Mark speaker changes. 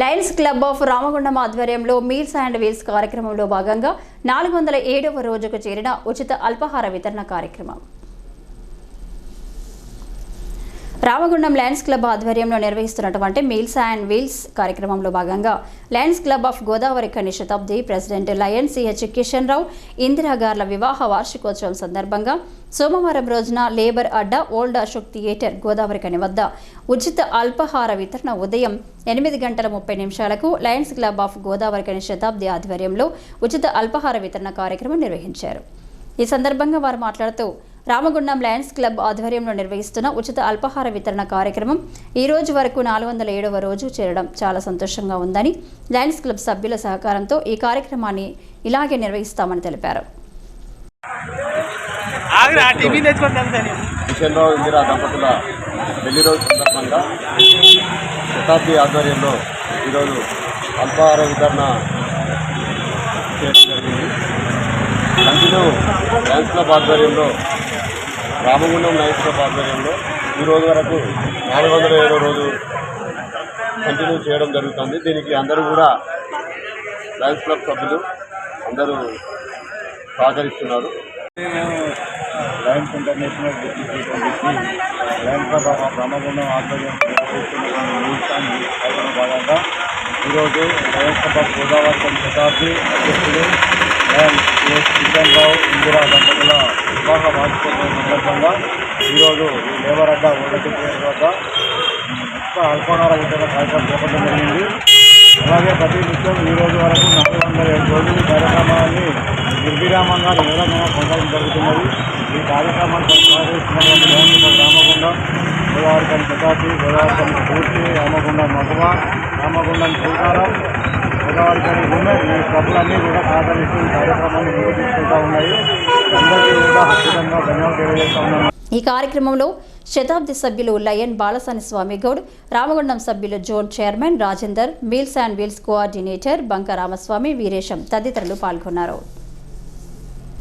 Speaker 1: Lions club of Ramagundam ఆధ్వర్యంలో meals and wheels కార్యక్రమంలో భాగంగా నాలుగు వందల ఏడవ రోజుకు చేరిన ఉచిత అల్పాహార వితరణ కార్యక్రమం. రామగుండం లయన్స్ క్లబ్ ఆధ్వర్యంలో నిర్వహిస్తున్నటువంటి మీల్స్ అండ్ వీల్స్ కార్యక్రమంలో భాగంగా Lions club of Godavarikhani Shatabdi president lion CH Kishan Rao ఇందిరాగార్ల వివాహ వార్షికోత్సవం సందర్భంగా సోమవారం రోజున లేబర్ అడ్డా old Ashok theatre Godavarikhani వద్ద ఉచిత అల్పాహార వితరణ ఉదయం ఎనిమిది గంటల ముప్పై నిమిషాలకు Lions club of Godavarikhani శతాబ్ది ఆధ్వర్యంలో ఉచిత అల్పాహార వితరణ కార్యక్రమం నిర్వహించారు. ఈ సందర్భంగా వారు మాట్లాడుతూ రామగుండం లయన్స్ క్లబ్ ఆధ్వర్యంలో నిర్వహిస్తున్న ఉచిత అల్పాహార వితరణ కార్యక్రమం ఈ రోజు వరకు నాలుగు వందల ఏడవ రోజు చేరడం చాలా సంతోషంగా ఉందని లయన్స్ క్లబ్ సభ్యుల సహకారంతో ఈ కార్యక్రమాన్ని ఇలాగే నిర్వహిస్తామని తెలిపారు.
Speaker 2: ఇందిరా దంపతుల పెళ్ళి రోజు సందర్భంగా శతాబ్ది ఆధ్వర్యంలో ఈరోజు అల్పాహార వితరణ చేయడం జరిగింది. కంటిన్యూ లయన్స్ క్లబ్ ఆధ్వర్యంలో రామగుండం లయన్స్ క్లబ్ ఆధ్వర్యంలో ఈ రోజు వరకు నాలుగు వందల ఏడో రోజు కంటిన్యూ చేయడం జరుగుతుంది. దీనికి అందరూ కూడా లయన్స్ క్లబ్ సభ్యులు అందరూ సహకరిస్తున్నారు.
Speaker 3: మేము lions international deputy lions club Ramagundam ఆధ్వర్యం భాగంగా ఈరోజు లయన్స్ క్లబ్ గోదావరి శతాబ్ది అధ్యక్షుడు లయన్ కిషన్ రావు ఇందిరా దంపతుల వివాహ వార్షికోత్సవం సందర్భంగా ఈరోజు లేబర్ అడ్డా ఉండటం వద్ద ఉచిత అల్పాహార వితరణ కార్యక్రమం చేపట్టడం జరిగింది. అలాగే ప్రతి నిత్యం ఈ రోజు వరకు నాలుగు వందల ఏడు రోజులు కార్యక్రమాన్ని నిర్విరామంగా నిరంతరంగా కొనసాగడం జరుగుతున్నది. ఈ కార్యక్రమాన్ని కొనసాగిస్తున్నటువంటి లోన్లు రామగుండం గోదావరికని శతాబ్ది గోదావరికని పూర్తి రామగుండం మధువ రామగుండం శ్రీకారం గోదావరికని ఉమెన్ ఈ సభలన్నీ కూడా సహకరిస్తూ ఈ కార్యక్రమాన్ని నిర్వహిస్తుంటూ ఉన్నాయి. అందరికీ కూడా ఖచ్చితంగా ధన్యవాదాలు తెలియజేస్తా ఉన్నాను.
Speaker 1: ఈ కార్యక్రమంలో శతాబ్ది సభ్యులు లయన్ బాలసాని స్వామిగౌడ్ రామగుండం సభ్యులు zone chairman Rajender meals and wheels coordinator Banka Ramaswamy Veeresham తదితరులు పాల్గొన్నారు.